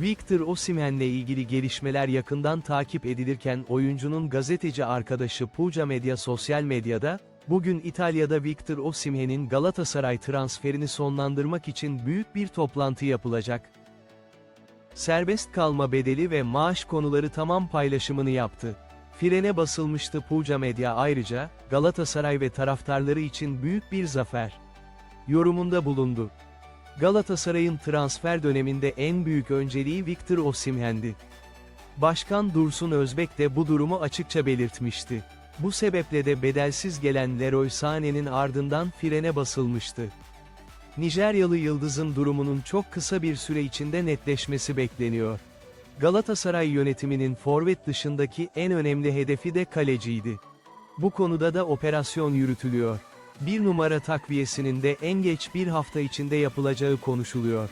Victor Osimhen'le ilgili gelişmeler yakından takip edilirken oyuncunun gazeteci arkadaşı Puja Medya sosyal medyada, bugün İtalya'da Victor Osimhen'in Galatasaray transferini sonlandırmak için büyük bir toplantı yapılacak. Serbest kalma bedeli ve maaş konuları tamam paylaşımını yaptı. Frene basılmıştı Puja Medya ayrıca, Galatasaray ve taraftarları için büyük bir zafer. Yorumunda bulundu. Galatasaray'ın transfer döneminde en büyük önceliği Victor Osimhen'di. Başkan Dursun Özbek de bu durumu açıkça belirtmişti. Bu sebeple de bedelsiz gelen Leroy Sané'nin ardından frene basılmıştı. Nijeryalı Yıldız'ın durumunun çok kısa bir süre içinde netleşmesi bekleniyor. Galatasaray yönetiminin forvet dışındaki en önemli hedefi de kaleciydi. Bu konuda da operasyon yürütülüyor. Bir numara takviyesinin de en geç bir hafta içinde yapılacağı konuşuluyor.